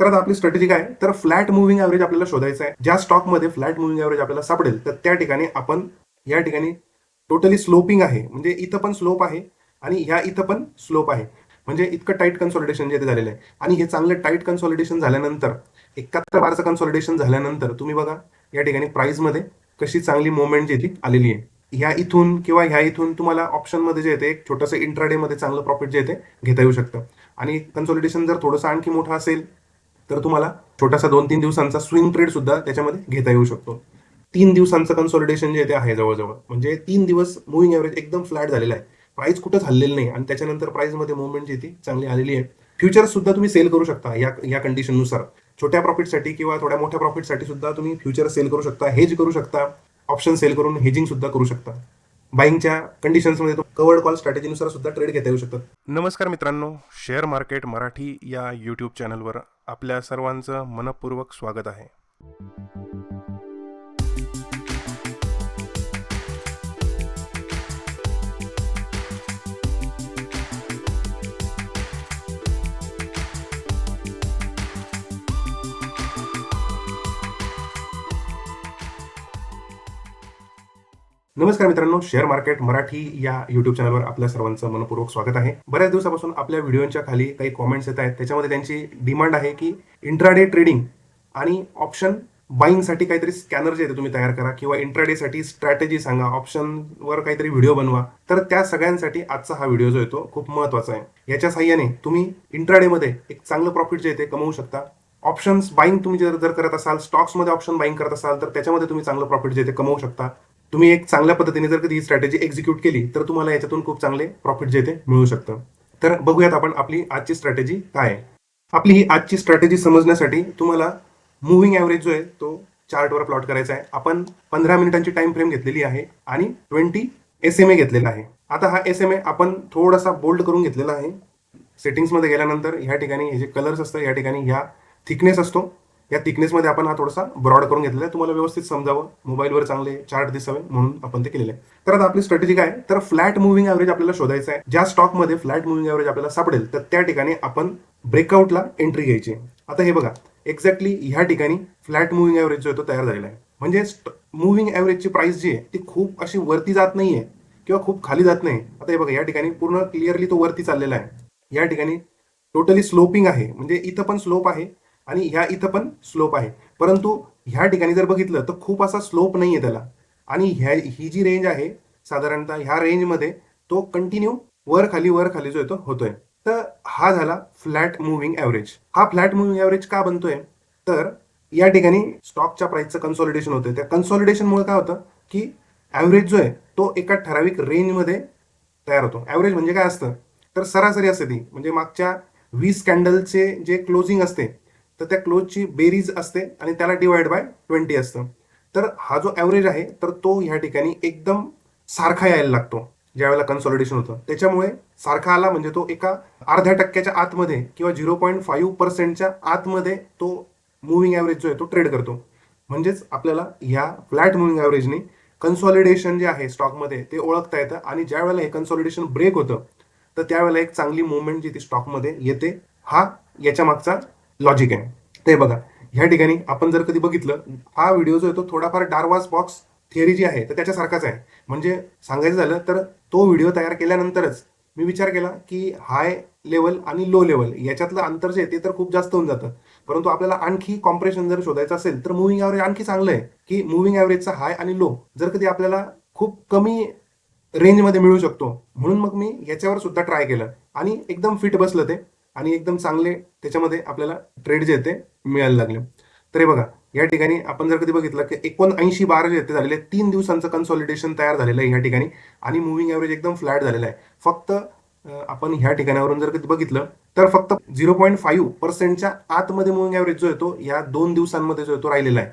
तर आता आपली स्ट्रॅटेजी काय? तर फ्लॅट मुव्हिंग ऍव्हरेज आपल्याला शोधायचं आहे. ज्या स्टॉकमध्ये फ्लॅट मुव्हिंग ऍव्हरेज आपल्याला सापडेल तर त्या ठिकाणी आपण या ठिकाणी टोटली स्लोपिंग आहे. म्हणजे इथं पण स्लोप आहे आणि ह्या इथं पण स्लोप आहे. म्हणजे इतकं टाईट कन्सॉलिडेशन जे झालेलं आहे. आणि हे चांगलं टाईट कन्सॉलिडेशन झाल्यानंतर एकाहत्तर बारचं कन्सॉलिडेशन झाल्यानंतर तुम्ही बघा या ठिकाणी प्राइसमध्ये कशी चांगली मुवमेंट जी ती आलेली आहे. ह्या इथून किंवा ह्या इथून तुम्हाला ऑप्शनमध्ये जे येते एक छोटंसं इंट्राडे मध्ये चांगलं प्रॉफिट जे येते घेता येऊ शकतं. आणि कन्सॉलिडेशन जर थोडंसं आणखी मोठं असेल तर तुम्हाला छोटासा दोन तीन दिवसांचा स्विंग ट्रेड सुद्धा त्याच्यामध्ये घेता येऊ शकतो. तीन दिवसांचं कन्सॉलिडेशन जे ते आहे जवळजवळ म्हणजे तीन दिवस मुव्हिंग ॲव्हरेज एकदम फ्लॅट झालेला आहे. प्राईस कुठंच हल्लेलं नाही आणि त्याच्यानंतर प्राईजमध्ये मुवमेंट जी ती चांगली आलेली आहे. फ्युचर्स सुद्धा तुम्ही सेल करू शकता या या कंडिशननुसार छोट्या प्रॉफिटसाठी किंवा थोड्या मोठ्या प्रॉफिटसाठी सुद्धा तुम्ही फ्युचर सेल करू शकता हेज करू शकता ऑप्शन सेल करून हेजिंग सुद्धा करू शकता. बाईंगच्या कंडिशन्समध्ये कवर्ड कॉल स्ट्रॅटेजीनुसार सुद्धा ट्रेड घेता येऊ शकतात. नमस्कार मित्रांनो शेअर मार्केट मराठी या यूट्यूब चॅनलवर आपल्या सर्वांचं मनपूर्वक स्वागत आहे. नमस्कार मित्रांनो शेअर मार्केट मराठी या युट्यूब चॅनलवर आपल्या सर्वांचं मनपूर्वक स्वागत आहे. बऱ्याच दिवसापासून आपल्या व्हिडिओच्या खाली काही कॉमेंट्स येत आहेत. त्याच्यामध्ये त्यांची डिमांड आहे की इंट्राडे ट्रेडिंग आणि ऑप्शन बाईंगसाठी काहीतरी स्कॅनर जे तुम्ही तयार करा किंवा इंट्राडे साठी स्ट्रॅटेजी सांगा ऑप्शनवर काहीतरी व्हिडिओ बनवा. तर त्या सगळ्यांसाठी आजचा हा व्हिडिओ जो आहे तो खूप महत्त्वाचा आहे. याच्या साह्याने तुम्ही इंट्राडेमध्ये एक चांगलं प्रॉफिट जे आहे ते कमवू शकता. ऑप्शन्स बाईंग तुम्ही जर जर करत असाल स्टॉक्समध्ये ऑप्शन बाईंग करत असाल तर त्याच्यामध्ये तुम्ही चांगलं प्रॉफिट जे ते कमवू शकता. तुम्ही एक चांगल्या पद्धतीने जर कधी ही स्ट्रॅटेजी एक्झिक्यूट केली तर तुम्हाला याच्यातून खूप चांगले प्रॉफिट जे ते मिळू शकतं. तर बघूयात आपण आपली आजची स्ट्रॅटेजी काय आहे. आपली ही आजची स्ट्रॅटेजी समजण्यासाठी तुम्हाला मुव्हिंग ॲव्हरेज जो आहे तो चार्टवर प्लॉट करायचा आहे. आपण पंधरा मिनिटांची टाइम फ्रेम घेतलेली आहे आणि ट्वेंटी एस एम ए घेतलेला आहे. आता हा एस एम ए आपण थोडासा बोल्ड करून घेतलेला आहे. सेटिंग्समध्ये गेल्यानंतर ह्या ठिकाणी हे जे कलर्स असतात या ठिकाणी ह्या थिकनेस असतो. या थिकनेसमध्ये आपण हा थोडासा ब्रॉड करून घेतलेला आहे. तुम्हाला व्यवस्थित समजावं. मोबाईलवर चांगले चार्ट दिसावे म्हणून आपण ते केलेलं आहे. तर आता आपली स्ट्रॅटेजी काय तर फ्लॅट मुव्हिंग ॲव्हरेज आपल्याला शोधायचं आहे. ज्या स्टॉकमध्ये फ्लॅट मुव्हिंग ॲव्हरेज आपल्याला सापडेल तर त्या ठिकाणी आपण ब्रेकआउटला एंट्री घ्यायची आता हे बघा. एक्झॅक्टली ह्या ठिकाणी फ्लॅट मुव्हिंग ॲव्हरेज जो आहे तो तयार झालेला आहे. म्हणजे मुव्हिंग ॲव्हरेजची प्राइस जी आहे ती खूप अशी वरती जात नाहीये किंवा खूप खाली जात नाही. आता हे बघा या ठिकाणी पूर्ण क्लिअरली तो वरती चाललेला आहे. या ठिकाणी टोटली स्लोपिंग आहे. म्हणजे इथं पण स्लोप आहे आणि ह्या इथं पण स्लोप आहे. परंतु ह्या ठिकाणी जर बघितलं तर खूप असा स्लोप नाही आहे त्याला. आणि ह्या ही जी रेंज आहे साधारणतः ह्या रेंजमध्ये तो कंटिन्यू वर खाली वर खाली जो आहे तो होतोय. तर हा झाला फ्लॅट मुव्हिंग ॲव्हरेज हा फ्लॅट मुव्हिंग ॲव्हरेज का बनतोय? तर या ठिकाणी स्टॉकच्या प्राइसचं कन्सॉलिडेशन होतं त्या कन्सॉलिडेशनमुळे काय होतं की ॲव्हरेज जो आहे तो एका ठराविक रेंजमध्ये तयार होतो. ॲव्हरेज म्हणजे काय असतं? तर सरासरी असते ती. म्हणजे मागच्या वीस कॅन्डलचे जे क्लोजिंग असते तर त्या क्लोजची बेरीज असते आणि त्याला डिवाइड बाय ट्वेंटी असतं. तर हा जो ॲव्हरेज आहे तर तो ह्या ठिकाणी एकदम सारखा यायला लागतो ज्यावेळेला कन्सॉलिडेशन होतं. त्याच्यामुळे सारखा आला म्हणजे तो एका अर्ध्या टक्क्याच्या आतमध्ये किंवा झिरो पॉईंट फाईव्ह पर्सेंटच्या आतमध्ये तो मुव्हिंग ॲव्हरेज जो आहे तो ट्रेड करतो. म्हणजेच आपल्याला ह्या फ्लॅट मुव्हिंग ॲव्हरेजने कन्सॉलिडेशन जे आहे स्टॉकमध्ये ते ओळखता येतं. आणि ज्या वेळेला हे कन्सॉलिडेशन ब्रेक होतं तर त्यावेळेला एक चांगली मुवमेंट जी ती स्टॉकमध्ये येते हा याच्या मागचा लॉजिक आहे. ते बघा. ह्या ठिकाणी आपण जर कधी बघितलं हा व्हिडिओ जो आहे तो थोडाफार डार्वास बॉक्स थिअरी जी आहे तर त्याच्यासारखाच आहे. म्हणजे सांगायचं झालं तर तो व्हिडिओ तयार केल्यानंतरच मी विचार केला की हाय लेवल आणि लो लेवल याच्यातलं अंतर जे आहे ते तर खूप जास्त होऊन जातं. परंतु आपल्याला आणखी कॉम्प्रेशन जर शोधायचं असेल तर मुव्हिंग ॲव्हरेज आणखी चांगलं आहे की मुव्हिंग ॲव्हरेजचा हाय आणि लो जर कधी आपल्याला खूप कमी रेंजमध्ये मिळू शकतो. म्हणून मग मी याच्यावर सुद्धा ट्राय केलं. आणि एकदम फिट बसलं ते. आणि एकदम चांगले त्याच्यामध्ये आपल्याला ट्रेड जे आहे ते मिळायला लागले. तर हे बघा या ठिकाणी आपण जर कधी बघितलं की एकोणऐंशी बारा जे आहेत ते झालेले तीन दिवसांचं कन्सॉलिडेशन तयार झालेलं आहे या ठिकाणी आणि मुव्हिंग ॲव्हरेज एकदम फ्लॅट झालेला आहे. फक्त आपण ह्या ठिकाणावरून जर कधी बघितलं तर फक्त झिरो पॉईंट फाईव्ह पर्सेंटच्या आतमध्ये मुव्हिंग ॲव्हरेज जो येतो या दोन दिवसांमध्ये जो येतो राहिलेला आहे.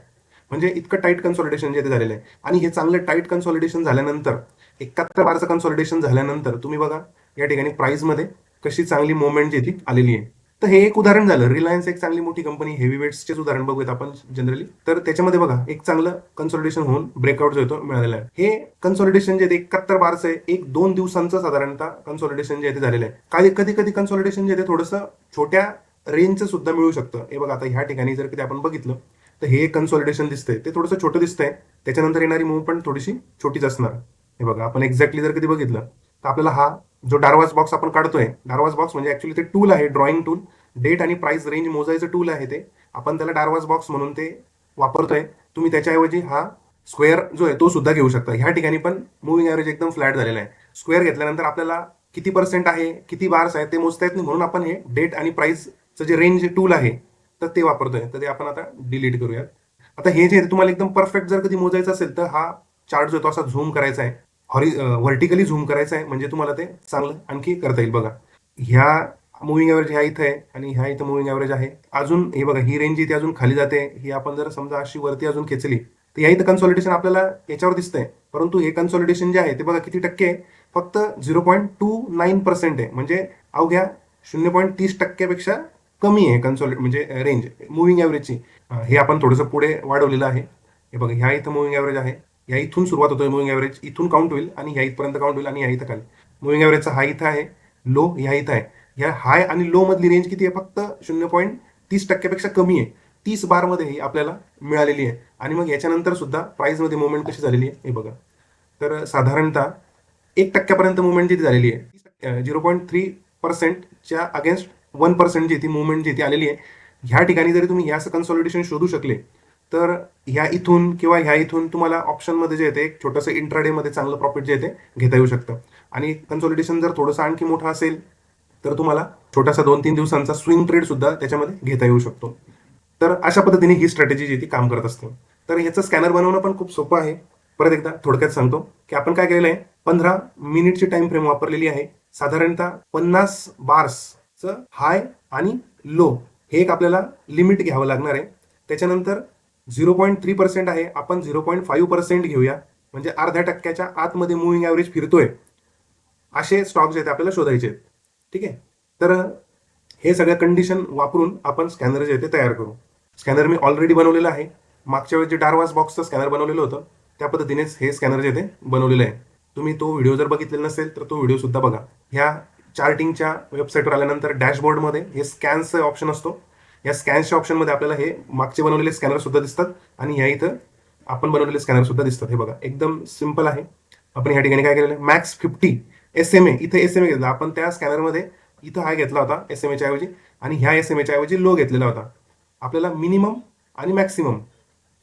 म्हणजे इतकं टाईट कन्सॉलिडेशन जे ते झालेलं आहे. आणि हे चांगलं टाईट कन्सॉलिडेशन झाल्यानंतर एकाहत्तर बारचं कन्सॉलिडेशन झाल्यानंतर तुम्ही बघा या ठिकाणी प्राईजमध्ये कशी चांगली मुवमेंट जी ती आलेली आहे. तर हे एक उदाहरण झालं. रिलायन्स एक चांगली मोठी कंपनी हेवी वेट्सचेच उदाहरण बघूयात आपण जनरली तर त्याच्यामध्ये बघा एक चांगलं कन्सॉलिडेशन होऊन ब्रेकआउट जो येतो मिळालेला आहे. हे कन्सॉलिडेशन जे एकाहत्तर बारचं आहे एक दोन दिवसांचं साधारणतः कन्सॉलिडेशन जे आहे ते झालेलं आहे. काही कधी कधी कन्सॉलिडेशन जे आहे ते थोडंसं छोट्या रेंजचं सुद्धा मिळू शकतं. हे बघा आता ह्या ठिकाणी जर कधी आपण बघितलं तर हे कन्सॉलिडेशन दिसतंय. ते थोडंसं छोटं दिसतंय. त्याच्यानंतर येणारी मूव पण थोडीशी छोटीच असणार. हे बघा आपण एक्झॅक्टली जर कधी बघितलं तर आपल्याला हा जो डारवाज बॉक्स आपण काढतोय डारवाज बॉक्स म्हणजे ऍक्च्युली ते टूल आहे ड्रॉइंग टूल डेट आणि प्राइस रेंज मोजायचं टूल आहे ते. आपण त्याला डारवाज बॉक्स म्हणून ते वापरतोय. तुम्ही त्याच्याऐवजी हा स्क्वेअर जो आहे तो सुद्धा घेऊ शकता. ह्या ठिकाणी पण मुव्हिंग ॲव्हरेज एकदम फ्लॅट झालेला आहे. स्क्वेअर घेतल्यानंतर आपल्याला किती पर्सेंट आहे किती बार्स आहे ते मोजता येत नाही. म्हणून आपण हे डेट आणि प्राइसचं जे रेंज टूल आहे तर ते वापरतोय. तर ते आपण आता डिलीट करूयात. आता हे जे तुम्हाला एकदम परफेक्ट जर कधी मोजायचं असेल तर हा चार्ट जो तो असा झूम करायचा आहे. हॉरी व्हर्टिकली झूम करायचं आहे म्हणजे तुम्हाला ते चांगलं आणखी करता येईल बघा. ह्या मुव्हिंग ॲव्हरेज ह्या इथं आहे आणि ह्या इथं मुव्हिंग ॲव्हरेज आहे. अजून हे बघा ही रेंज इथे अजून खाली जाते. ही आपण जर समजा अशी वरती अजून खेचली तर या इथं कन्सॉलिडेशन आपल्याला याच्यावर दिसतंय. परंतु हे कन्सॉलिडेशन जे आहे ते बघा किती टक्के आहे? फक्त zero point two nine percent आहे. म्हणजे अवघ्या शून्य पॉईंट तीस टक्क्यापेक्षा कमी आहे कन्सॉलिड म्हणजे रेंज मुव्हिंग ॲव्हरेजची हे आपण थोडंसं पुढे वाढवलेलं आहे. हे बघा ह्या इथं मुव्हिंग ॲव्हरेज आहे. ह्या इथून सुरुवात होतोय मुव्हिंग ॲव्हरेज इथून काउंट होईल आणि ह्या इथपर्यंत काउंट होईल आणि ह्या इथं खाली मुव्हिंग ॲव्हरेजचा हा इथं आहे लो ह्या इथं आहे. ह्या हाय आणि लो मधली रेंज किती आहे? फक्त शून्य पॉईंट तीस टक्क्यापेक्षा कमी आहे. तीस बारमध्ये ही आपल्याला मिळालेली आहे. आणि मग याच्यानंतर सुद्धा प्राईजमध्ये मुवमेंट कशी झालेली आहे? हे बघा. तर साधारणतः एक टक्क्यापर्यंत मुवमेंट जी झालेली आहे झिरो पॉईंट थ्री पर्सेंटच्या अगेन्स्ट वन पर्सेंट जी ती मुवमेंट जी ती आलेली आहे ह्या ठिकाणी जरी तुम्ही ह्या कन्सॉलिडेशन शोधू शकले तर ह्या इथून किंवा ह्या इथून तुम्हाला ऑप्शनमध्ये जे येते एक छोटंसं इंट्राडेमध्ये चांगलं प्रॉफिट जे येते घेता येऊ शकतं. आणि कन्सॉलिडेशन जर थोडंसं आणखी मोठं असेल तर तुम्हाला छोटासा दोन तीन दिवसांचा स्विंग ट्रेड सुद्धा त्याच्यामध्ये घेता येऊ शकतो. तर अशा पद्धतीने ही स्ट्रॅटेजी जी ती काम करत असते. तर ह्याचं स्कॅनर बनवणं पण खूप सोपं आहे. परत एकदा थोडक्यात सांगतो की आपण काय केलेलं आहे पंधरा मिनिटची टाइम फ्रेम वापरलेली आहे. साधारणतः पन्नास बार्सचं हाय आणि लो हे एक आपल्याला लिमिट घ्यावं लागणार आहे. त्याच्यानंतर झिरो पॉईंट थ्री पर्सेंट आहे. आपण झिरो पॉईंट फाईव्ह पर्सेंट घेऊया. म्हणजे अर्ध्या टक्क्याच्या आतमध्ये मुव्हिंग ॲव्हरेज फिरतोय. असे स्टॉक्स आहेत आपल्याला शोधायचे आहेत. ठीक आहे? तर हे सगळ्या कंडिशन वापरून आपण स्कॅनर जे आहे ते तयार करू. स्कॅनर मी ऑलरेडी बनवलेलं आहे. मागच्या वेळेस जे डारवास बॉक्सचं स्कॅनर बनवलेलं होतं त्या पद्धतीनेच हे स्कॅनर जे ते बनवलेलं आहे. तुम्ही तो व्हिडिओ जर बघितलेला नसेल तर तो व्हिडिओ सुद्धा बघा. ह्या चार्टिंगच्या वेबसाईटवर आल्यानंतर डॅशबोर्डमध्ये हे स्कॅन्सचं ऑप्शन असतो. या स्कॅनच्या ऑप्शनमध्ये आपल्याला हे मागचे बनवलेले स्कॅनर सुद्धा दिसतात आणि ह्या इथं आपण बनवलेले स्कॅनर सुद्धा दिसतात. हे बघा एकदम सिंपल आहे. आपण ह्या ठिकाणी काय केलेलं आहे? Max fifty S M A इथं एस एम ए घेतला. आपण त्या स्कॅनरमध्ये इथं हा घेतला होता एस एम एच्या ऐवजी आणि ह्या एस एम एच्या ऐवजी लो घेतलेला होता. आपल्याला मिनिमम आणि मॅक्सिमम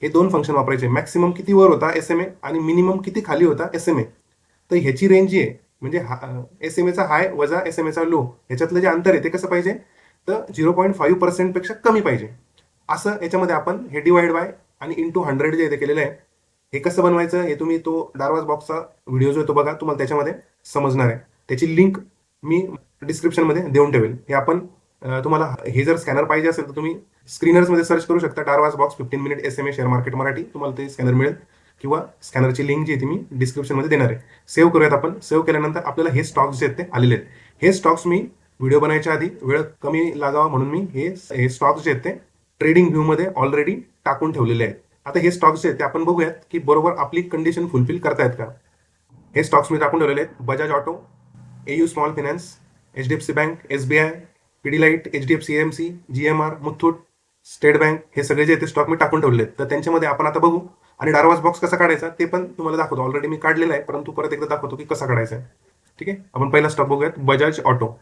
हे दोन फंक्शन वापरायचे मॅक्सिमम किती वर होता एस एम ए आणि मिनिमम किती खाली होता एस एम ए तर ह्याची रेंज जी आहे म्हणजे हा एस एम एचा हाय वजा एस एम एचा लो ह्याच्यातलं जे अंतर आहे ते कसं पाहिजे? तर झिरो पॉईंट फाईव्ह पर्सेंटपेक्षा कमी पाहिजे. असं याच्यामध्ये आपण हे डिवाइड बाय आणि इंटू हंड्रेड जे इथे केलेलं आहे हे कसं बनवायचं हे तुम्ही तो डारवाज बॉक्सचा व्हिडिओ जो आहे तो बघा तुम्हाला त्याच्यामध्ये समजणार आहे. त्याची लिंक मी डिस्क्रिप्शनमध्ये देऊन ठेवेल. हे आपण तुम्हाला हे जर स्कॅनर पाहिजे असेल तर तुम्ही स्क्रीनर्समध्ये सर्च करू शकता Darvas box fifteen minute S M A share market Marathi. तुम्हाला ते स्कॅनर मिळेल किंवा स्कॅनरची लिंक जी आहे ती मी डिस्क्रिप्शनमध्ये देणार आहे. सेव्ह करूयात आपण. सेव्ह केल्यानंतर आपल्याला हे स्टॉक्स जे आहेत ते आलेले आहेत. हे स्टॉक्स मी व्हिडिओ बनायच्या आधी वेळ कमी लागावा म्हणून मी हे हे स्टॉक्स जे आहेत ते ट्रेडिंग व्ह्यूमध्ये ऑलरेडी टाकून ठेवलेले आहेत. आता हे स्टॉक्स जे आहेत ते आपण बघूयात की बरोबर आपली कंडिशन फुलफिल करतायत का? हे स्टॉक्स मी टाकून ठेवलेले आहेत. Bajaj auto AU small finance H D F C bank S B I Pidilite H D F C M C G M R Muthoot state bank हे सगळे जे ते स्टॉक मी टाकून ठेवले आहेत. तर त्यांच्यामध्ये आपण आता बघू. आणि डारवास बॉक्स कसा काढायचा ते पण तुम्हाला दाखवतो. ऑलरेडी मी काढलेला आहे परंतु परत एकदा दाखवतो की कसा काढायचा आहे. ठीक आहे? आपण पहिला स्टॉक बघूयात. बजाज ऑटो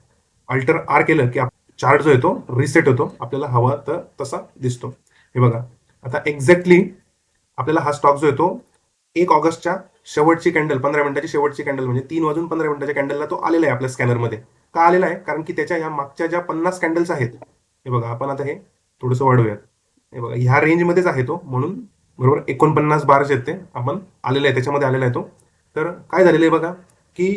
अल्टर आर केलं की चार्ट जो येतो रिसेट होतो. आपल्याला हवा तर तसा दिसतो. हे बघा. आता एक्झॅक्टली आपल्याला हा स्टॉक जो येतो एक ऑगस्टच्या शेवटची कॅन्डल पंधरा मिनिटाची शेवटची कॅन्डल म्हणजे तीन वाजून पंधरा मिनिटाच्या कॅन्डलला तो आलेला आहे आपल्या स्कॅनरमध्ये का आलेला आहे? कारण की त्याच्या ह्या मागच्या ज्या पन्नास कॅन्डल्स आहेत हे बघा आपण आता हे थोडंसं वाढवूयात. हे बघा ह्या रेंजमध्येच आहे तो. म्हणून बरोबर एकोणपन्नास बार जे ते आपण आलेला आहे त्याच्यामध्ये आलेला आहे तो. तर काय झालेलं आहे बघा की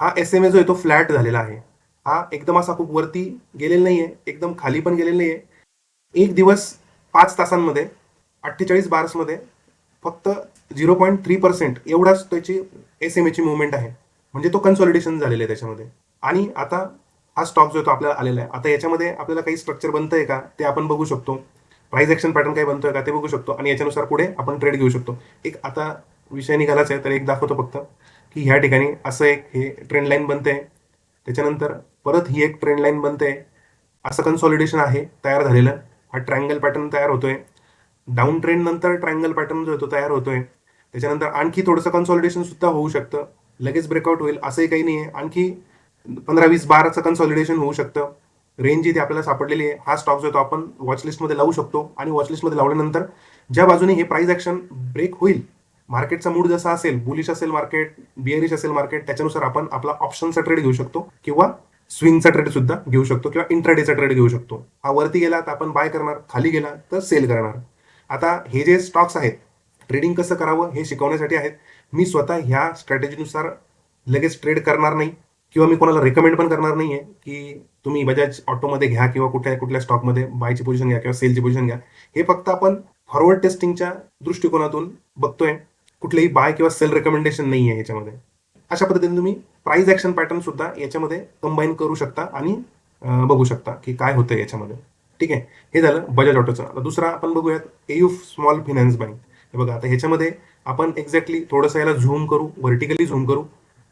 हा एस एम ए जो आहे तो फ्लॅट झालेला आहे. हा एकदम असा खूप वरती गेलेला नाही आहे एकदम खाली पण गेलेला नाही आहे एक दिवस पाच तासांमध्ये अठ्ठेचाळीस बार्समध्ये फक्त झिरो पॉईंट थ्री पर्सेंट एवढाच त्याची एस एम एची मुवमेंट आहे. म्हणजे तो कन्सॉलिडेशन झालेलं आहे त्याच्यामध्ये. आणि आता हा स्टॉक जो आहे तो आपल्याला आलेला आहे. आता याच्यामध्ये आपल्याला काही स्ट्रक्चर बनतंय का ते आपण बघू शकतो. प्राइस ॲक्शन पॅटर्न काही बनतोय का ते बघू शकतो. आणि याच्यानुसार पुढे आपण ट्रेड घेऊ शकतो. एक आता विषय निघालाच आहे तर एक दाखवतो फक्त की ह्या ठिकाणी असं एक हे ट्रेंड लाईन बनते त्याच्यानंतर परत ही एक ट्रेंड लाईन बनते. असं कन्सॉलिडेशन आहे तयार झालेलं. हा ट्रायंगल पॅटर्न तयार होतोय. डाऊन ट्रेंड नंतर ट्रायंगल पॅटर्न जो येतो तो तयार होतोय. त्याच्यानंतर आणखी थोडंसं कन्सॉलिडेशन सुद्धा होऊ शकतं. लगेच ब्रेकआउट होईल असंही काही नाही आहे आणखी पंधरा वीस बाराचं कन्सॉलिडेशन होऊ शकतं. रेंज इथे आपल्याला सापडलेली आहे हा स्टॉक जो आहे तो आपण वॉचलिस्टमध्ये लावू शकतो. आणि वॉचलिस्टमध्ये लावल्यानंतर ज्या बाजूने हे प्राइस ॲक्शन ब्रेक होईल मार्केटचा मूड जसा असेल बुलिश असेल मार्केट बिअरिश असेल मार्केट त्याच्यानुसार आपण आपला ऑप्शनचा ट्रेड घेऊ शकतो. किंवा स्विंगचा ट्रेड सुद्धा घेऊ शकतो किंवा इंट्राडेचा ट्रेड घेऊ शकतो. हा वरती गेला तर आपण बाय करणार खाली गेला तर सेल करणार. आता हे जे स्टॉक्स आहेत ट्रेडिंग कसं करावं हे शिकवण्यासाठी आहेत. मी स्वतः ह्या स्ट्रॅटेजीनुसार लगेच ट्रेड करणार नाही किंवा मी कोणाला रेकमेंड पण करणार नाही आहे की तुम्ही बजाज ऑटोमध्ये घ्या किंवा कुठल्या कुठल्या स्टॉकमध्ये बायची पोझिशन घ्या किंवा सेलची पोझिशन घ्या. हे फक्त आपण फॉरवर्ड टेस्टिंगच्या दृष्टिकोनातून बघतोय. कुठलेही बाय किंवा सेल रेकमेंडेशन नाही आहे याच्यामध्ये. अशा पद्धतीने तुम्ही प्राईज ॲक्शन पॅटर्न सुद्धा याच्यामध्ये कंबाईन करू शकता आणि बघू शकता की काय होतं याच्यामध्ये. ठीक आहे? हे झालं बजाज ऑटोचं आता दुसरा आपण बघूयात एयू स्मॉल फायनान्स बँक हे बघा आता ह्याच्यामध्ये आपण एक्झॅक्टली थोडंसं याला झूम करू व्हर्टिकली झूम करू.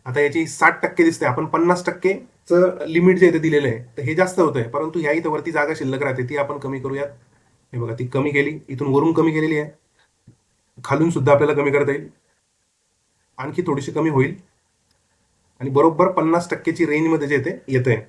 आता याची साठ टक्के दिसते आपण पन्नास टक्केचं लिमिट जे इथे दिलेलं आहे तर हे जास्त होतं आहे परंतु ह्या इथं वरती जागा शिल्लक राहते ती आपण कमी करूयात. हे बघा ती कमी केली. इथून वरून कमी केलेली आहे. खालून सुद्धा आपल्याला कमी करता येईल. आणखी थोडीशी कमी होईल. आणि बरोबर पन्नास टक्केची रेंजमध्ये जे येते आहे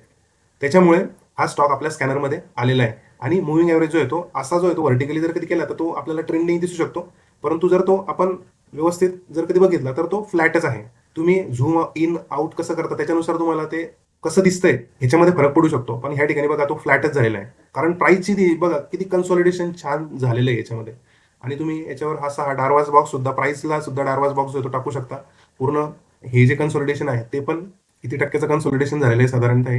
त्याच्यामुळे हा स्टॉक आपल्या स्कॅनरमध्ये आलेला आहे. आणि मुव्हिंग ॲव्हरेज जो आहे तो असा जो आहे तो व्हर्टिकली जर कधी केला तर तो आपल्याला ट्रेंडिंग दिसू शकतो. परंतु जर तो आपण व्यवस्थित जर कधी बघितला तर तो फ्लॅटच आहे. तुम्ही झूम इन आउट कसं करता त्याच्यानुसार तुम्हाला ते कसं दिसतंय ह्याच्यामध्ये फरक पडू शकतो. पण ह्या ठिकाणी बघा तो फ्लॅटच झालेला आहे. कारण प्राईसची ती बघा किती कन्सॉलिडेशन छान झालेलं आहे याच्यामध्ये. आणि तुम्ही याच्यावर हा असा हा डारवाज बॉक्स सुद्धा प्राईसला सुद्धा डारवाज बॉक्स जो टाकू शकता. पूर्ण हे जे कन्सॉलिडेशन आहे ते पण किती टक्क्याचं कन्सॉलिडेशन झालेलं आहे साधारणतः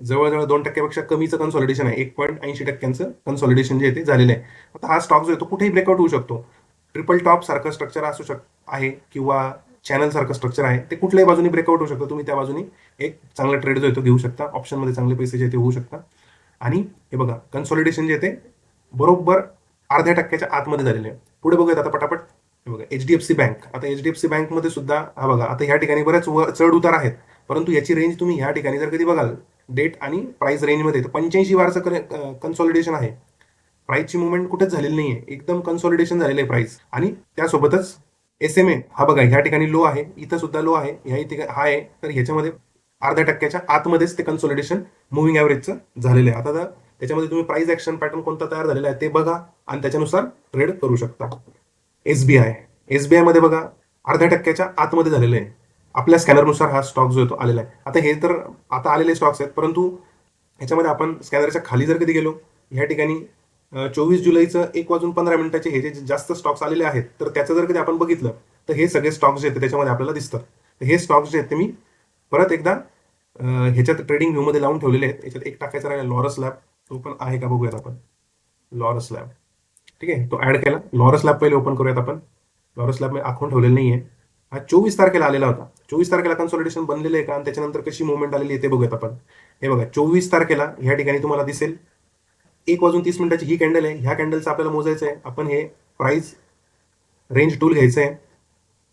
जवळजवळ दोन टक्क्यापेक्षा कमीचं कन्सॉलिडेशन आहे एक पॉईंट ऐंशी टक्क्यांचं कन्सॉलिडेशन जे ते झालेलं आहे. आता हा स्टॉक जो आहे तो कुठेही ब्रेकआउट होऊ शकतो. ट्रिपल टॉप सारखं स्ट्रक्चर असू शक आहे किंवा चॅनल सारखं स्ट्रक्चर आहे ते कुठल्याही बाजूनी ब्रेकआउट होऊ शकतं. तुम्ही त्या बाजूनी एक चांगला ट्रेड जो आहे तो घेऊ शकता. ऑप्शनमध्ये चांगले पैसे जे ते होऊ शकता. आणि हे बघा कन्सॉलिडेशन जे ते बरोबर अर्ध्या टक्क्याच्या आतमध्ये झालेलं आहे. पुढे बघूयात आता पटापट. बघा H D F C bank आता एच डी एफ सी बँकमध्ये सुद्धा हा बघा आता ह्या ठिकाणी बऱ्याच वर चढ उतार आहेत. परंतु याची रेंज तुम्ही ह्या ठिकाणी जर कधी बघाल डेट आणि प्राइस रेंजमध्ये तर पंच्याऐंशी वारचं कन्सॉलिडेशन आहे. प्राइसची मुवमेंट कुठेच झालेली नाहीये. एकदम कन्सॉलिडेशन झालेलं आहे प्राइस आणि त्यासोबतच एस एम ए हा बघा ह्या ठिकाणी लो आहे. इथं सुद्धा लो आहे. ह्या ठिकाणी हा आहे. तर ह्याच्यामध्ये अर्ध्या टक्क्याच्या आतमध्येच ते कन्सॉलिडेशन मुव्हिंग ॲव्हरेजचं झालेलं आहे. आता तर त्याच्यामध्ये तुम्ही प्राइस ॲक्शन पॅटर्न कोणता तयार झालेला आहे ते बघा आणि त्याच्यानुसार ट्रेड करू शकता. S B I S B आयमध्ये बघा अर्ध्या टक्क्याच्या आतमध्ये झालेलं आहे. आपल्या स्कॅनरनुसार हा स्टॉक जो येतो आलेला आहे. आता हे तर आता आलेले स्टॉक्स आहेत परंतु ह्याच्यामध्ये आपण स्कॅनरच्या खाली जर कधी गेलो ह्या ठिकाणी चोवीस जुलैचं एक वाजून पंधरा मिनिटाचे हे जे जास्त स्टॉक्स आलेले आहेत तर त्याचं जर कधी आपण बघितलं तर हे सगळे स्टॉक्स जे आहेत त्याच्यामध्ये आपल्याला दिसतात. तर हे स्टॉक्स जे आहेत ते मी परत एकदा ह्याच्यात ट्रेडिंग व्ह्यूमध्ये लावून ठेवलेले आहेत. याच्यात एक टाकायचा राहिला लॉरस लॅब तो पण आहे का बघूयात आपण. लॉरस लॅब ठीक आहे? तो ऍड केला. लॉरस लॅब पहिले ओपन करूयात आपण. लॉरस लॅब मी आखून ठेवलेलं नाही आहे हा चोवीस तारखेला आलेला होता. चोवीस तारखेला कन्सॉलिडेशन बनलेलं आहे का? आणि त्याच्यानंतर कशी मुवमेंट आलेली आहे ते बघूयात आपण. हे बघा चोवीस तारखेला ह्या ठिकाणी तुम्हाला दिसेल. एक वाजून तीस मिनिटाची ही कॅन्डल आहे. ह्या कॅन्डलचं आपल्याला मोजायचं आहे. आपण हे प्राईस रेंज टूल घ्यायचं आहे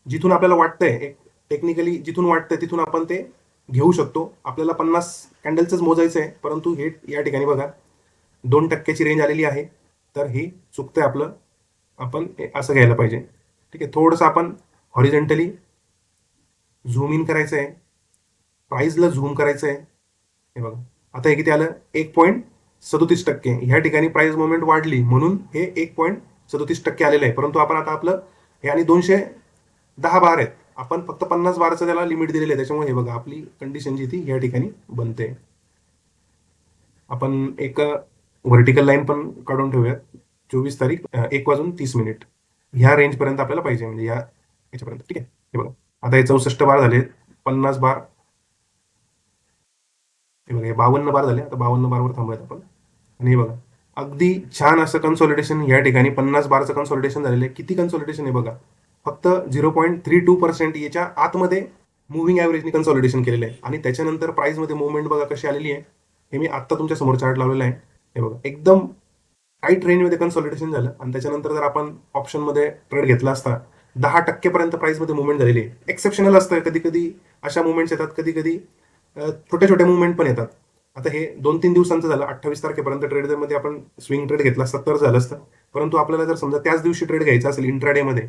जिथून आपल्याला वाटतंय एक टेक्निकली जिथून वाटतंय तिथून आपण ते घेऊ शकतो. आपल्याला पन्नास कॅन्डलचंच मोजायचं आहे परंतु हे या ठिकाणी बघा दोन टक्क्याची रेंज आलेली आहे. तर ही चुकतंय आपलं. आपण असं घ्यायला पाहिजे. ठीक आहे थोडंसं आपण हॉरिझेंटली झूम इन करायचं आहे प्राईजला झूम करायचं आहे हे बघा आता हे किती आलं? एक पॉईंट सदोतीस टक्के. ह्या ठिकाणी प्राईज मुवमेंट वाढली म्हणून हे एक पॉईंट सदोतीस टक्के आलेलं आहे. परंतु आपण आता आपलं हे आणि दोनशे दहा बार आहेत. आपण फक्त पन्नास बारचं त्याला लिमिट दिलेलं आहे. त्याच्यामुळे हे बघा आपली कंडिशन जी ती या ठिकाणी बनते. आपण एक व्हर्टिकल लाईन पण काढून ठेवूयात. चोवीस तारीख एक वाजून तीस मिनिट ह्या रेंजपर्यंत आपल्याला पाहिजे म्हणजे या याच्यापर्यंत. ठीक आहे? हे बघा. आता हे चौसष्ट बार झाले पन्नास बार. हे बघा हे बावन्न बार झाले आता बावन्न बारवर थांबूयात आपण. आणि हे बघा अगदी छान असं कन्सॉलिडेशन या ठिकाणी पन्नास बारचं कन्सॉलिडेशन झालेलं आहे. किती कन्सॉलिडेशन आहे बघा? फक्त zero point three two percent याच्या आतमध्ये मुव्हिंग ॲव्हरेजने कन्सॉलिडेशन केलेलं आहे. आणि त्याच्यानंतर प्राईजमध्ये मुवमेंट बघा कशी आलेली आहे हे मी आत्ता तुमच्यासमोर चार्ट लावलेला आहे. हे बघा एकदम टाईट रेंजमध्ये कन्सॉलिडेशन झालं. आणि त्याच्यानंतर जर आपण ऑप्शनमध्ये ट्रेड घेतला असता दहा टक्केपर्यंत प्राईसमध्ये मुवमेंट झालेली आहे. एक्सेप्शनल असतं कधी कधी अशा मुवमेंट्स येतात कधी कधी छोट्या छोट्या मुवमेंट पण येतात. आता हे दोन तीन दिवसांचं झालं अठ्ठावीस तारखेपर्यंत ट्रेडमध्ये आपण स्विंग ट्रेड घेतला असता तर झालं असतं. परंतु आपल्याला जर समजा त्याच दिवशी ट्रेड घ्यायचा असेल इंट्राडेमध्ये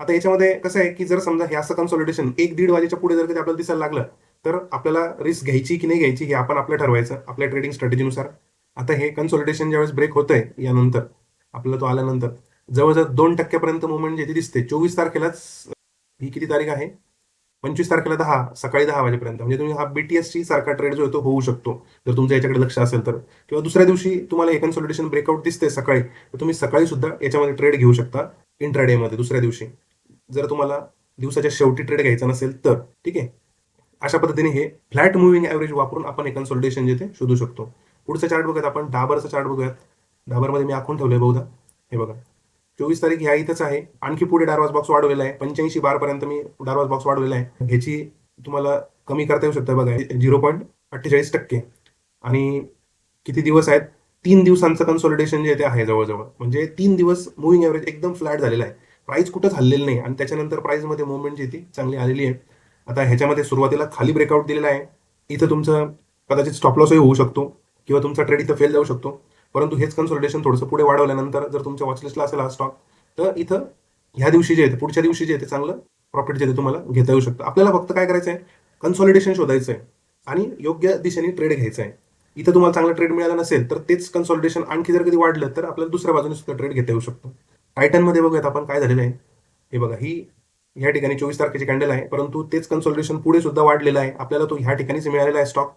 आता याच्यामध्ये कसं आहे की जर समजा हे असं कन्सॉलिडेशन एक दीड वाजेच्या पुढे जर कधी आपल्याला दिसायला लागलं तर आपल्याला रिस्क घ्यायची की नाही घ्यायची हे आपण आपलं ठरवायचं आपल्या ट्रेडिंग स्ट्रॅटेजीनुसार आता हे कन्सॉलिडेशन ज्यावेळेस ब्रेक होतंय यानंतर आपल्याला तो आल्यानंतर जवळजवळ दोन टक्क्यापर्यंत मुवमेंट जे दिसते. चोवीस तारखेलाच ही किती तारीख आहे? पंचवीस तारखेला दहा सकाळी दहा वाजेपर्यंत. म्हणजे तुम्ही हा बीटीएससी सारखा ट्रेड जो आहे तो होऊ शकतो. जर तुमच्या याच्याकडे लक्ष असेल तर. किंवा दुसऱ्या दिवशी तुम्हाला हे कन्सॉलिडेशन ब्रेकआउट दिसते सकाळी तर तुम्ही सकाळी सुद्धा याच्यामध्ये ट्रेड घेऊ शकता इंट्राडे मध्ये दुसऱ्या दिवशी. जर तुम्हाला दिवसाच्या शेवटी ट्रेड घ्यायचा नसेल तर. ठीक आहे? अशा पद्धतीने हे फ्लॅट मुव्हिंग ॲव्हरेज वापरून आपण हे कन्सॉलिडेशन जे ते शोधू शकतो. पुढचा चार्ट बघूयात आपण. डाबरचा चार्ट बघूयात. डाबरमध्ये मी आखून ठेवलंय बहुधा. हे बघा. चोवीस तारीख ह्या इथंच आहे. आणखी पुढे डारवाज बॉक्स वाढवलेला आहे. पंच्याऐंशी बार पर्यंत मी डारवाज बॉक्स वाढवलेला आहे. ह्याची तुम्हाला कमी करता येऊ शकतं बघा. झिरो पॉईंट अठ्ठेचाळीस टक्के. आणि किती दिवस आहेत? तीन दिवसांचं कन्सॉलिडेशन जे ते आहे जवळजवळ. म्हणजे तीन दिवस मुव्हिंग ॲव्हरेज एकदम फ्लॅट झालेला आहे. प्राईस कुठंच हल्लेलं नाही. आणि त्याच्यानंतर प्राईजमध्ये मुवमेंट जी ती चांगली आलेली आहे. आता ह्याच्यामध्ये सुरुवातीला खाली ब्रेकआउट दिलेला आहे. इथं तुमचं कदाचित स्टॉप लॉसही होऊ शकतो. किंवा तुमचा ट्रेड इथं फेल जाऊ शकतो. परंतु हेच कन्सोलिडेशन थोडंसं पुढे वाढवल्यानंतर जर तुमच्या वॉचलिस्टला असेल हा स्टॉक तर इथं ह्या दिवशी जे येते पुढच्या दिवशी जे येते ते चांगलं प्रॉफिट जे ते तुम्हाला घेता येऊ शकतं. आपल्याला फक्त काय करायचं आहे कन्सॉलिडेशन शोधायचं आहे आणि योग्य दिशेने ट्रेड घ्यायचा आहे इथं तुम्हाला चांगला ट्रेड मिळाला नसेल तर तेच कन्सॉलिडेशन आणखी जर कधी वाढलं तर आपल्याला दुसऱ्या बाजूने सुद्धा ट्रेड घेता येऊ शकतो. टायटनमध्ये बघूयात आपण काय झालेलं आहे. हे बघा ही या ठिकाणी चोवीस तारखेची कॅन्डल आहे परंतु तेच कन्सॉलिडेशन पुढे सुद्धा वाढलेलं आहे. आपल्याला तो ह्या ठिकाणीच मिळालेला आहे स्टॉक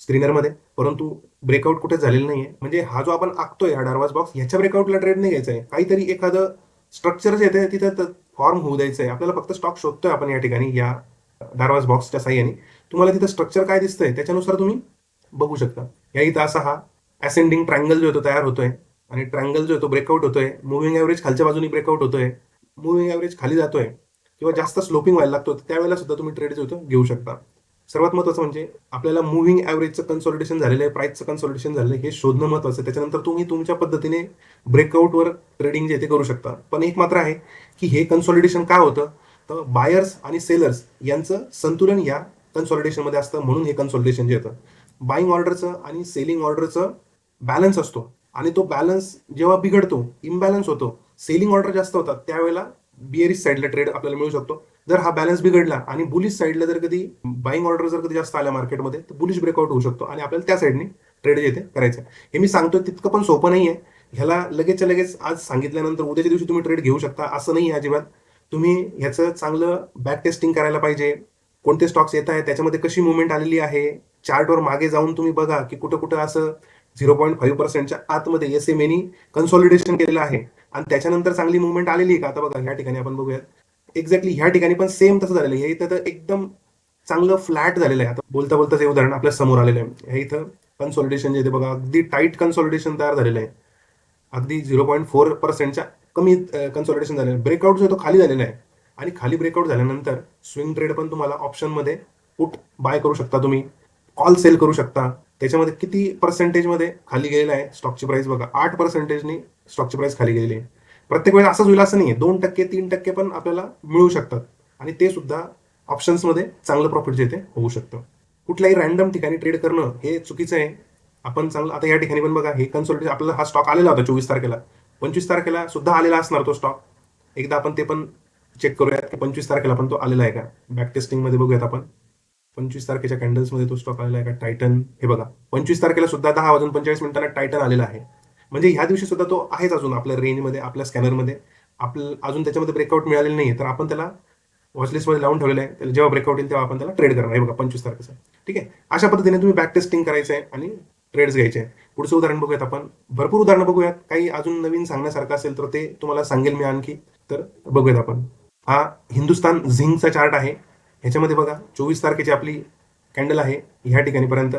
स्क्रीनरमध्ये. परंतु ब्रेकआउट कुठे झालेलं नाहीये. म्हणजे हा जो आपण आखतोय हा डारवाज बॉक्स ह्याच्या ब्रेकआउटला ट्रेड नाही घ्यायचा आहे काहीतरी एखादं स्ट्रक्चर जे येते तिथं फॉर्म होऊ द्यायचं आहे आपल्याला फक्त स्टॉक शोधतोय आपण या ठिकाणी या डारवाज बॉक्सच्या साह्याने. तुम्हाला तिथं स्ट्रक्चर काय दिसतंय त्याच्यानुसार तुम्ही बघू शकता. या इथं असा हा असेंडिंग ट्रँगल जो येतो तयार होतोय. आणि ट्रँगल जो येतो ब्रेकआउट होतोय. मुव्हिंग ॲव्हरेज खालच्या बाजूने ब्रेकआउट होतोय. मुव्हिंग ॲव्हरेज खाली जातोय. किंवा जास्त स्लोपिंग व्हायला लागतो त्यावेळेला सुद्धा तुम्ही ट्रेड जो आहे घेऊ शकता. सर्वात महत्त्वाचं म्हणजे आपल्याला मुव्हिंग ॲव्हरेजचं कन्सॉलिडेशन झालेलं आहे प्राईसचं कन्सॉलिडेशन झालेलं आहे हे शोधणं महत्त्वाचं आहे. त्याच्यानंतर तुम्ही तुमच्या पद्धतीने ब्रेकआउटवर ट्रेडिंग जे ते करू शकता. पण एक मात्र आहे की हे कन्सॉलिडेशन काय होतं? तर बायर्स आणि सेलर्स यांचं संतुलन या कन्सॉलिडेशनमध्ये असतं म्हणून हे कन्सॉलिडेशन जे येतं. बाईंग ऑर्डरचं आणि सेलिंग ऑर्डरचं बॅलन्स असतो. आणि तो बॅलन्स जेव्हा बिघडतो इम्बॅलन्स होतो सेलिंग ऑर्डर जास्त होतात त्यावेळेला बिअरिस साईडला ट्रेड आपल्याला मिळू शकतो. जर हा बॅलन्स बिघडला आणि बुलिश साईडला जर कधी बाईंग ऑर्डर जर कधी जास्त आल्या मार्केटमध्ये तर बुलिश ब्रेकआउट होऊ शकतो आणि आपल्याला त्या साईडने ट्रेड जे ते करायचं आहे. हे मी सांगतोय तितकं पण सोपं नाही आहे ह्याला लगेचच्या लगेच आज सांगितल्यानंतर उद्याच्या दिवशी तुम्ही ट्रेड घेऊ शकता असं नाही आहे अजिबात. तुम्ही ह्याचं चांगलं बॅक टेस्टिंग करायला पाहिजे. कोणते स्टॉक्स येत आहेत त्याच्यामध्ये कशी मुवमेंट आलेली आहे चार्टवर मागे जाऊन तुम्ही बघा की कुठं कुठं असं झिरो पॉईंट फाईव्ह पर्सेंटच्या आतमध्ये एस एम एनी कन्सॉलिडेशन केलेलं आहे. आणि त्याच्यानंतर चांगली मुवमेंट आलेली आहे का? आता बघा ह्या ठिकाणी आपण बघूयात. एक्झॅक्टली ह्या ठिकाणी पण सेम तसं झालेलं आहे. इथं तर एकदम चांगलं फ्लॅट झालेलं आहे. आता बोलता बोलता हे उदाहरण आपल्यासमोर आलेलं आहे. हे इथं कन्सॉलिडेशन जे बघा अगदी टाईट कन्सॉलिडेशन तयार झालेलं आहे. अगदी झिरो पॉईंट फोर पर्सेंटच्या कमी कन्सॉलिडेशन झालेलं आहे. ब्रेकआउट जो आहे तो खाली झालेला आहे. आणि खाली ब्रेकआउट झाल्यानंतर स्विंग ट्रेड पण तुम्हाला ऑप्शनमध्ये पुट बाय करू शकता तुम्ही. कॉल सेल करू शकता. त्याच्यामध्ये किती पर्सेंटेजमध्ये खाली गेलेला आहे? स्टॉकची प्राइस बघा आठ पर्सेंटेजनी स्टॉकची प्राइस खाली गेलेली आहे. प्रत्येक वेळेस असंच होईल असं नाही आहे दोन टक्के तीन टक्के पण आपल्याला मिळू शकतात. आणि ते सुद्धा ऑप्शन्समध्ये चांगलं प्रॉफिट जे ते होऊ शकतं. कुठल्याही रॅन्डम ठिकाणी ट्रेड करणं हे चुकीचं आहे. आपण चांगलं आता या ठिकाणी पण बघा हे कन्सल्टेशन आपल्याला हा स्टॉक आलेला होता चोवीस तारखेला. पंचवीस तारखेला सुद्धा आलेला असणार तो स्टॉक एकदा आपण ते पण चेक करूयात की पंचवीस तारखेला पण तो आलेला आहे का? बॅक टेस्टिंगमध्ये बघूयात आपण. पंचवीस तारखेच्या कॅन्डल्समध्ये तो स्टॉक आलेला आहे का? टायटन हे बघा. पंचवीस तारखेला सुद्धा दहा वाजून पंचेचाळीस मिनिटांना टायटन आलेला आहे. म्हणजे ह्या दिवशी सुद्धा तो आहेच अजून आपल्या रेंजमध्ये आपल्या स्कॅनरमध्ये आपलं अजून त्याच्यामध्ये ब्रेकआउट मिळालेलं नाही तर आपण त्याला वॉचलिस्टमध्ये लावून ठेवलेलं आहे. त्याला जेव्हा ब्रेकआउट येईल तेव्हा आपण त्याला ट्रेड करणार. आहे बघा पंचवीस तारखेचं. ठीक आहे? अशा पद्धतीने तुम्ही बॅक टेस्टिंग करायचं आहे आणि ट्रेड्स घ्यायचे. आहे पुढचं उदाहरण बघूयात आपण. भरपूर उदाहरणं बघूयात. काही अजून नवीन सांगण्यासारखं असेल तर ते तुम्हाला सांगेल मी आणखी. तर बघूयात आपण. हा हिंदुस्तान झिंकचा चार्ट आहे. ह्याच्यामध्ये बघा चोवीस तारखेची आपली कॅन्डल आहे. ह्या ठिकाणीपर्यंत.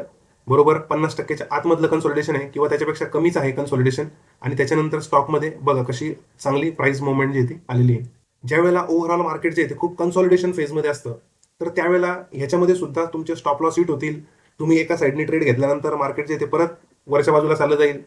बरोबर पन्नास टक्क्याच्या आतमधलं कन्सॉलिडेशन आहे किंवा त्याच्यापेक्षा कमीच आहे कन्सॉलिडेशन आणि त्याच्यानंतर स्टॉकमध्ये बघा कशी चांगली प्राइस मुवमेंट जी ती आलेली आहे. ज्या वेळेला ओव्हरऑल मार्केट जे आहे ते खूप कन्सॉलिडेशन फेजमध्ये असतं तर त्यावेळेला ह्याच्यामध्ये सुद्धा तुमचे स्टॉप लॉस हिट होतील. तुम्ही एका साईडने ट्रेड घेतल्यानंतर मार्केट जे ते परत वरच्या बाजूला चाललं जाईल.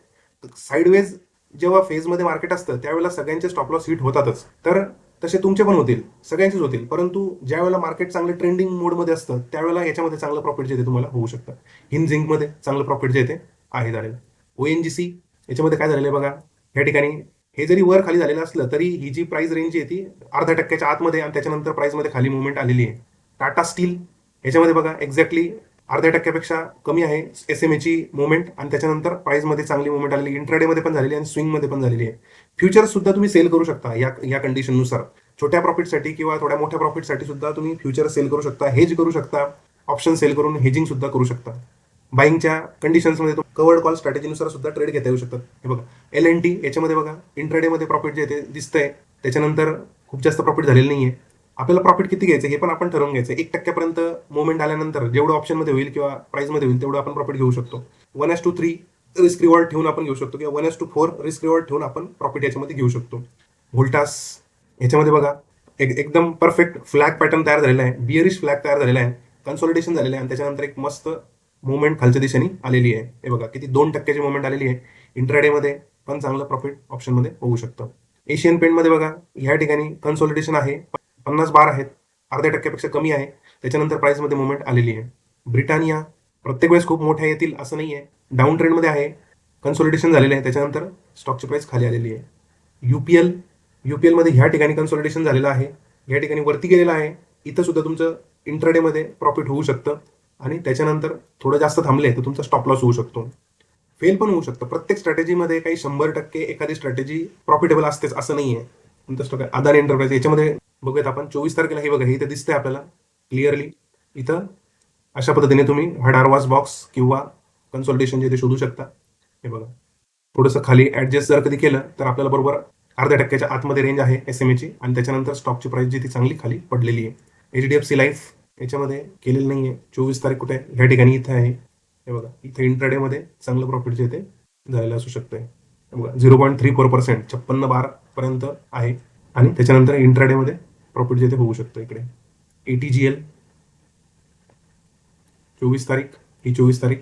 साईडवेज जेव्हा फेजमध्ये मार्केट असतं त्यावेळेला सगळ्यांचे स्टॉप लॉस हिट होतातच. तर तसे तुमचे पण होतील सगळ्यांचेच होतील. परंतु ज्या वेळेला मार्केट चांगलं ट्रेंडिंग मोडमध्ये असतं त्यावेळेला याच्यामध्ये चांगलं प्रॉफिट जे तुम्हाला होऊ शकतं. हिन झिंकमध्ये चांगलं प्रॉफिट जे ते आहे झालेलं. ओ एन जी सी याच्यामध्ये काय झालेलं आहे बघा या ठिकाणी हे जरी वर खाली झालेलं असलं तरी ही जी प्राइस रेंज आहे ती अर्ध्या टक्क्याच्या आतमध्ये आणि त्याच्यानंतर प्राइसमध्ये खाली मुवमेंट आलेली आहे. टाटा स्टील याच्यामध्ये बघा एक्झॅक्टली अर्ध्या टक्क्यापेक्षा कमी आहे एस एम एची मुवमेंट आणि त्याच्यानंतर प्राइसमध्ये चांगली मुवमेंट आलेली इंट्राडेमध्ये पण झालेली आणि स्विंगमध्ये पण झालेली आहे. फ्युचर सुद्धा तुम्ही सेल करू शकता या या कंडिशननुसार छोट्या प्रॉफिटसाठी किंवा थोड्या मोठ्या प्रॉफिटसाठी सुद्धा तुम्ही फ्युचर सेल करू शकता हेज करू शकता ऑप्शन सेल करून हेजिंग सुद्धा करू शकता. बाईंगच्या कंडिशन्समध्ये कवर्ड कॉल स्ट्रॅटेजीनुसार सुद्धा ट्रेड घेता येऊ शकतात हे बघा एल एन टी याच्यामध्ये बघा इंट्राडेमध्ये प्रॉफिट जे ते दिसतंय त्याच्यानंतर खूप जास्त प्रॉफिट झालेलं नाही आहे आपल्याला प्रॉफिट किती घ्यायचं हे पण आपण ठरवून घ्यायचं. एक टक्क्यापर्यंत मुवमेंट आल्यानंतर जेवढं ऑप्शनमध्ये होईल किंवा प्राईजमध्ये होईल तेवढं आपण प्रॉफिट घेऊ शकतो. One is to three risk reward ठेवून आपण घेऊ शकतो किंवा one is to four risk reward ठेवून आपण प्रॉफिट याच्यामध्ये घेऊ शकतो. व्होल्टास याच्यामध्ये बघा एक एकदम परफेक्ट फ्लॅग पॅटर्न तयार झालेला आहे. बिअरिश फ्लॅग तयार झालेला आहे. कन्सॉलिडेशन झालेलं आहे. आणि त्याच्यानंतर एक मस्त मुवमेंट खालच्या दिशेने आलेली आहे. हे बघा किती दोन टक्क्याची मुवमेंट आलेली आहे. इंट्राडेमध्ये पण चांगलं प्रॉफिट ऑप्शनमध्ये होऊ शकतं. एशियन पेंटमध्ये बघा ह्या ठिकाणी कन्सॉलिडेशन आहे. पन्नास बार आहेत. अर्ध्या टक्क्यापेक्षा कमी आहे. त्याच्यानंतर प्राइसमध्ये मुवमेंट आलेली आहे. ब्रिटानिया प्रत्येक वेळेस खूप मोठ्या येतील असं नाही आहे डाऊन ट्रेंडमध्ये आहे कन्सॉलिडेशन झालेलं आहे. त्याच्यानंतर स्टॉकची प्राइस खाली आलेली आहे. U P L U P एलमध्ये ह्या ठिकाणी कन्सॉलिडेशन झालेलं आहे. ह्या ठिकाणी वरती गेलेलं आहे. इथं सुद्धा तुमचं इंट्राडेमध्ये प्रॉफिट होऊ शकतं. आणि त्याच्यानंतर थोडं जास्त थांबले तर तुमचा स्टॉप लॉस होऊ शकतो. फेल पण होऊ शकतं. प्रत्येक स्ट्रॅटेजीमध्ये काही शंभर टक्के एखादी स्ट्रॅटेजी प्रॉफिटेबल असतेच असं नाही आहे कोणतं स्टॉक आहे अदानी एंटरप्राइज याच्यामध्ये बघूयात आपण. चोवीस तारखेला हे बघा हे इथं दिसतंय आपल्याला क्लिअरली इथं अशा पद्धतीने तुम्ही हडारवास बॉक्स किंवा कन्सल्टेशन जे ते शोधू शकता. हे बघा. थोडंसं खाली ऍडजस्ट जर कधी केलं तर आपल्याला बरोबर अर्ध्या टक्क्याच्या आतमध्ये रेंज आहे एस एम एची आणि त्याच्यानंतर स्टॉकची प्राइस जी ती चांगली खाली पडलेली आहे. H D F C life याच्यामध्ये केलेली नाही आहे चोवीस तारीख कुठे? ह्या ठिकाणी इथं आहे. हे बघा. इथे इंट्राडेमध्ये चांगलं प्रॉफिट जे ते झालेलं असू शकतंय. बघा. Zero point three four percent छप्पन्न बार पर्यंत आहे. आणि त्याच्यानंतर इंट्राडेमध्ये प्रॉफिट जे ते होऊ शकतं इकडे. ए टी जी एल चोवीस तारीख. ही चोवीस तारीख.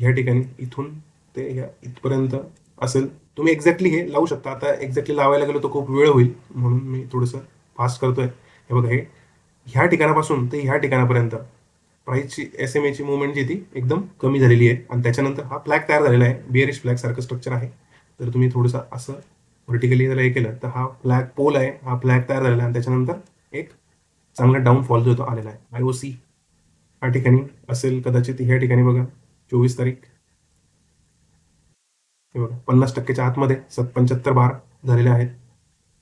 ह्या ठिकाणी इथून ते ह्या इथपर्यंत असेल. तुम्ही एक्झॅक्टली हे लावू शकता. आता एक्झॅक्टली लावायला गेलो तर खूप वेळ होईल म्हणून मी थोडंसं फास्ट करतोय. हे बघा हे ह्या ठिकाणापासून ते ह्या ठिकाणापर्यंत प्राईसची एस एम एची मुवमेंट जी ती एकदम कमी झालेली आहे. आणि त्याच्यानंतर हा फ्लॅग तयार झालेला आहे. बिअरिश फ्लॅग सारखं स्ट्रक्चर आहे. तर तुम्ही थोडंसं असं व्हर्टिकली जर हे केलं तर हा फ्लॅग पोल आहे. हा फ्लॅग तयार झालेला आहे. आणि त्याच्यानंतर एक चांगला डाऊनफॉल जो तो आलेला आहे. आय ओ सी ह्या ठिकाणी असेल कदाचित ह्या ठिकाणी बघा. चोवीस तारीख. हे बघा पन्नास टक्क्याच्या आतमध्ये सत पंच्याहत्तर बार झालेले आहेत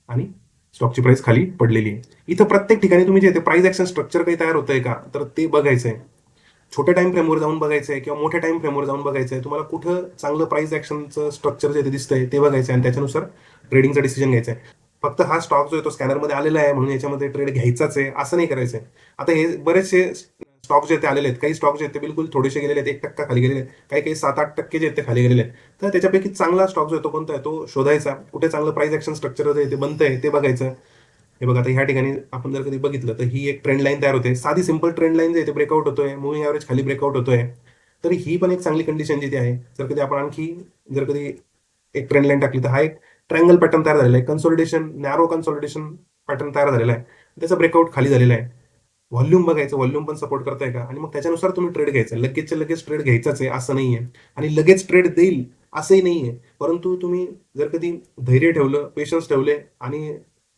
आणि स्टॉकची प्राइस खाली पडलेली आहे. इथं प्रत्येक ठिकाणी तुम्ही जे प्राइस ऍक्शन स्ट्रक्चर काही तयार होतंय का? तर ते बघायचं आहे छोट्या टाइम फ्रेमवर जाऊन बघायचं आहे किंवा मोठ्या टाइम फ्रेमवर जाऊन बघायचं आहे तुम्हाला कुठं चांगलं प्राइस ऍक्शनचं स्ट्रक्चर जे ते दिसतंय ते बघायचं आहे आणि त्याच्यानुसार ट्रेडिंगचा डिसिजन घ्यायचा आहे फक्त हा स्टॉक जो आहे तो स्कॅनरमध्ये आलेला आहे म्हणून याच्यामध्ये ट्रेड घ्यायचाच आहे असं नाही करायचं आहे आता हे बरेचसे स्टॉक जे ते आलेले आहेत काही स्टॉक जे आहेत ते बिलकुल थोडेसे गेलेले आहेत एक टक्का खाली गेलेले आहेत काही काही सात आठ टक्के जे आहेत ते खाली गेलेले आहेत तर त्याच्यापैकी चांगला स्टॉक जो आहे तो कोणता आहे? तो शोधायचा. कुठे चांगलं प्राईस ॲक्शन स्ट्रक्चर जे आहे ते बनतंय ते बघायचं. हे बघा आता ह्या ठिकाणी आपण जर कधी बघितलं तर ही एक ट्रेंड लाईन तयार होते. साधी सिंपल ट्रेंड लाईन जे आहे ते ब्रेकआउट होतोय मुव्हिंग ॲव्हरेज खाली ब्रेकआउट होतोय. तर ही पण एक चांगली कंडिशन जिथे आहे जर कधी आपण आणखी जर कधी एक ट्रेंड लाईन टाकली तर हा एक ट्रँगल पॅटर्न तयार झालेला आहे. कन्सोलिडेशन नॅरो कन्सोलिडेशन पॅटर्न तयार झालेला आहे. त्याचा ब्रेकआउट खाली झालेला आहे. व्हॉल्यूम बघायचं व्हॉल्यूम पण सपोर्ट करताय का? आणि मग त्याच्यानुसार तुम्ही ट्रेड घ्यायचा. लगेचच्या लगेच ट्रेड घ्यायचाच आहे असं नाही आहे आणि लगेच ट्रेड देईल असंही नाही आहे परंतु तुम्ही जर कधी धैर्य ठेवलं पेशन्स ठेवले आणि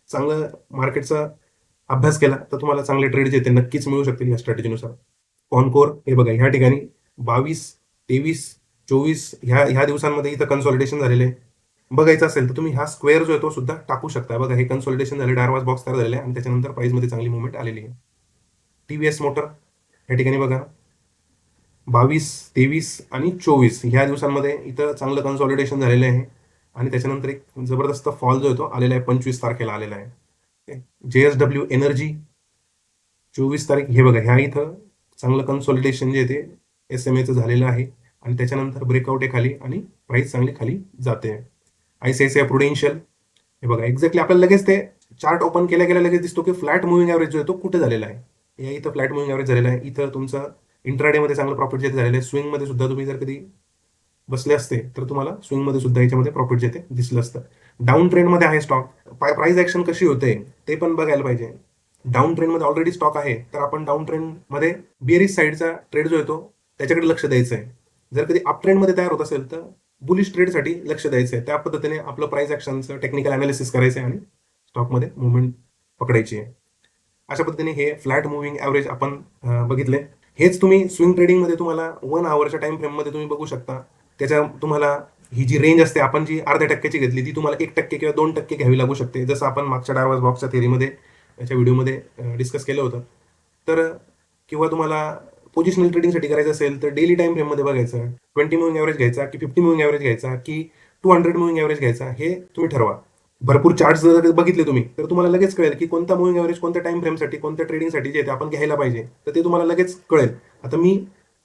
चांगलं मार्केटचा अभ्यास केला तर तुम्हाला चांगले ट्रेड जे ते नक्कीच मिळू शकतील या स्ट्रॅटेजीनुसार कॉनकोर हे बघा ह्या ठिकाणी बावीस तेवीस चोवीस ह्या ह्या दिवसांमध्ये इथं कन्सॉलिडेशन झालेले बघायचं असेल तर तुम्ही हा स्क्वेअर जो आहे तो सुद्धा टाकू शकता. बघा हे कन्सॉलिडेशन झाले डारवास बॉक्स तयार झालेले आहे आणि त्याच्यानंतर प्राईजमध्ये चांगली मुवमेंट आलेली आहे. टी व्ही एस मोटर या ठिकाणी बघा. बावीस तेवीस आणि चोवीस ह्या दिवसांमध्ये इथं चांगलं कन्सॉलिडेशन झालेलं आहे. आणि त्याच्यानंतर एक जबरदस्त फॉल जो आहे तो आलेला आहे पंचवीस तारखेला आलेला आहे. जे एस डब्ल्यू एनर्जी चोवीस तारीख हे बघा ह्या इथं चांगलं कन्सॉलिडेशन जे ते एस एम एचं झालेलं आहे. आणि त्याच्यानंतर ब्रेकआउट आहे खाली आणि प्राइस चांगली खाली जाते. I C I C I prudential हे बघा एक्झॅक्टली आपल्याला लगेच ते चार्ट ओपन केल्या गेल्या लगेच दिसतो की फ्लॅट मुव्हिंग ॲव्हरेज जो आहे तो कुठे झालेला आहे? या इथं फ्लॅट मुव्हिंग ॲव्हरेज झालेला आहे. इथं तुमचं इंट्राडेमध्ये चांगलं प्रॉफिट येते झालेलं आहे स्विंगमध्ये सुद्धा तुम्ही जर कधी बसले असते तर तुम्हाला स्विंगमध्ये सुद्धा याच्यामध्ये प्रॉफिट जे दिसलं असतं. डाऊन ट्रेंडमध्ये आहे स्टॉक प्राईस ॲक्शन कशी होते ते पण बघायला पाहिजे. डाऊन ट्रेंडमध्ये ऑलरेडी स्टॉक आहे तर आपण डाऊन ट्रेंडमध्ये बिअरिस साईडचा ट्रेड जो येतो त्याच्याकडे लक्ष द्यायचं आहे. जर कधी अप ट्रेंडमध्ये तयार होत असेल तर बुलिश ट्रेडसाठी लक्ष द्यायचं आहे. त्या पद्धतीने आपलं प्राईस ॲक्शनचं टेक्निकल अनालिसिस करायचं आहे आणि स्टॉकमध्ये मुवमेंट पकडायची आहे. अशा पद्धतीने हे फ्लॅट मुव्हिंग ॲव्हरेज आपण बघितले. हेच तुम्ही स्विंग ट्रेडिंगमध्ये तुम्हाला वन आवरच्या टाइम फ्रेममध्ये तुम्ही बघू शकता. त्याच्या तुम्हाला ही जी रेंज असते आपण जी अर्ध्या टक्क्याची घेतली ती तुम्हाला एक टक्के किंवा दोन टक्के घ्यावी लागू शकते. जसं आपण मागच्या डायवर्स बॉक्सच्या थेरीमध्ये याच्या व्हिडिओमध्ये डिस्कस केलं होतं. तर किंवा तुम्हाला पोझिशनल ट्रेडिंगसाठी करायचं असेल तर डेली टाइम फ्रेममध्ये बघायचं. ट्वेंटी मुव्हिंग ॲव्हरेज घ्यायचा की फिफ्टी मुव्हिंग ॲव्हरेज घ्यायचा की टू हंड्रेड मुव्हिंग ॲव्हरेज घ्यायचा हे तुम्ही ठरवा. भरपूर चार्ट्स जर बघितले तुम्ही तर तुम्हाला लगेच कळेल की कोणता मुव्हिंग ॲव्हरेज कोणत्या टाइम फ्रेमसाठी कोणत्या ट्रेडिंगसाठी जे ते आपण घ्यायला पाहिजे. तर ते तुम्हाला लगेच कळेल. आता मी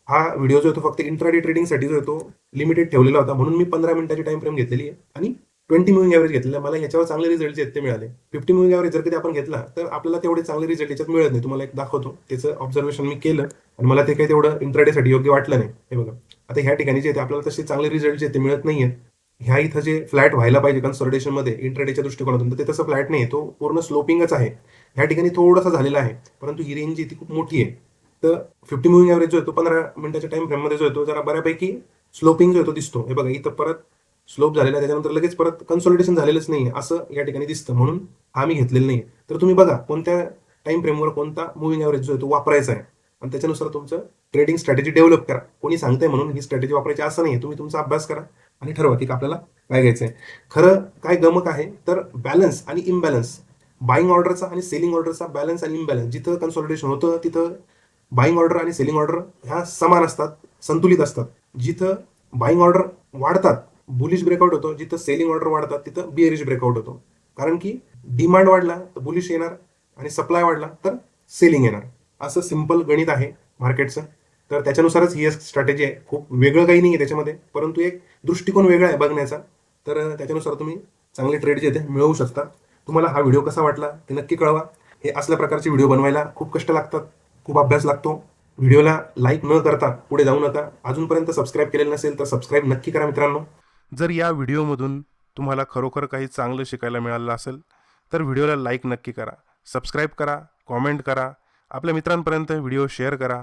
हा व्हिडिओ जो होतो फक्त इंट्राडे ट्रेडिंगसाठी जो होतो तो लिमिटेड ठेवलेला होता म्हणून मी पंधरा मिनिटाची टाइम फ्रेम घेतलेली आहे. आणि ट्वेंटी मुव्हिंग ॲव्हरेज घेतलेला मला याच्यावर चांगले रिझल्ट आहेत ते मिळाले. फिफ्टी मुव्हिंग ॲव्हरेज जर कधी आपण घेतला तर आपल्याला तेवढे चांगले रिझल्ट याच्यात मिळत नाही. तुम्हाला एक दाखवतो. त्याचं ऑब्झर्वेशन मी केलं आणि मला ते काही तेवढं इंट्राडेसाठी योग्य वाटलं नाही. हे बघा. आता ह्या ठिकाणी जे आहे आपल्याला तसे चांगले रिझल्ट जे आहेत ते मिळत नाही आहेत ह्या इथं जे फ्लॅट व्हायला पाहिजे कन्सल्टेशनमध्ये इंटरडेच्या दृष्टिकोनातून तर ते तसं फ्लॅट नाही तो पूर्ण स्लोपिंगच आहे. ह्या ठिकाणी थोडासा झालेला आहे परंतु ही रेंज इथे खूप मोठी आहे. तर फिफ्टी मुव्हिंग ॲव्हरेज जो येतो पंधरा मिनिटाच्या टाइम फ्रेममध्ये जो येतो जरा बऱ्यापैकी स्लोपिंग जो आहे तो दिसतो. हे बघा इथं परत स्लोप झालेला आहे त्याच्यानंतर लगेच परत कन्सॉलिडेशन झालेलंच नाही असं या ठिकाणी दिसतं. म्हणून हा मी घेतलेला नाही तर तुम्ही बघा कोणत्या टाइम फ्रेमवर कोणता मुव्हिंग ॲव्हरेज जो आहे तो वापरायचा आहे. आणि त्याच्यानुसार तुमचं ट्रेडिंग स्ट्रॅटेजी डेव्हलप करा. कोणी सांगतंय म्हणून ही स्ट्रॅटेजी वापरायची असं नाही तुम्ही तुमचा अभ्यास करा. आणि ठरवा की आपल्याला काय घ्यायचं आहे खरं काय गमक आहे तर बॅलन्स आणि इम्बॅलन्स बाईंग ऑर्डरचा आणि सेलिंग ऑर्डरचा बॅलन्स आणि इम्बॅलन्स जिथं कन्सॉलिडेशन होतं तिथं बाईंग ऑर्डर आणि सेलिंग ऑर्डर ह्या समान असतात संतुलित असतात. जिथं बाईंग ऑर्डर वाढतात बुलिश ब्रेकआउट होतो. जिथं सेलिंग ऑर्डर वाढतात तिथं बिअरिश ब्रेकआउट होतो. कारण की डिमांड वाढला तर बुलिश येणार आणि सप्लाय वाढला तर सेलिंग येणार. असं सिंपल गणित आहे मार्केटचं तर त्याच्यानुसारच ही एक स्ट्रॅटेजी आहे. खूप वेगळं काही नाही आहे त्याच्यामध्ये परंतु एक दृष्टिकोन वेगळा आहे बघण्याचा. तर त्याच्यानुसार तुम्ही चांगले ट्रेड जे ते मिळवू शकता. तुम्हाला हा व्हिडिओ कसा वाटला ते नक्की कळवा. हे असल्या प्रकारचे व्हिडिओ बनवायला खूप कष्ट लागतात खूप अभ्यास लागतो. व्हिडिओला लाईक न करता पुढे जाऊ नका. अजूनपर्यंत सबस्क्राईब केलेलं नसेल तर सबस्क्राईब नक्की करा मित्रांनो. जर या व्हिडिओमधून तुम्हाला खरोखर काही चांगलं शिकायला मिळालं असेल तर व्हिडिओला लाईक नक्की करा. सबस्क्राईब करा कॉमेंट करा. आपल्या मित्रांपर्यंत व्हिडिओ शेअर करा.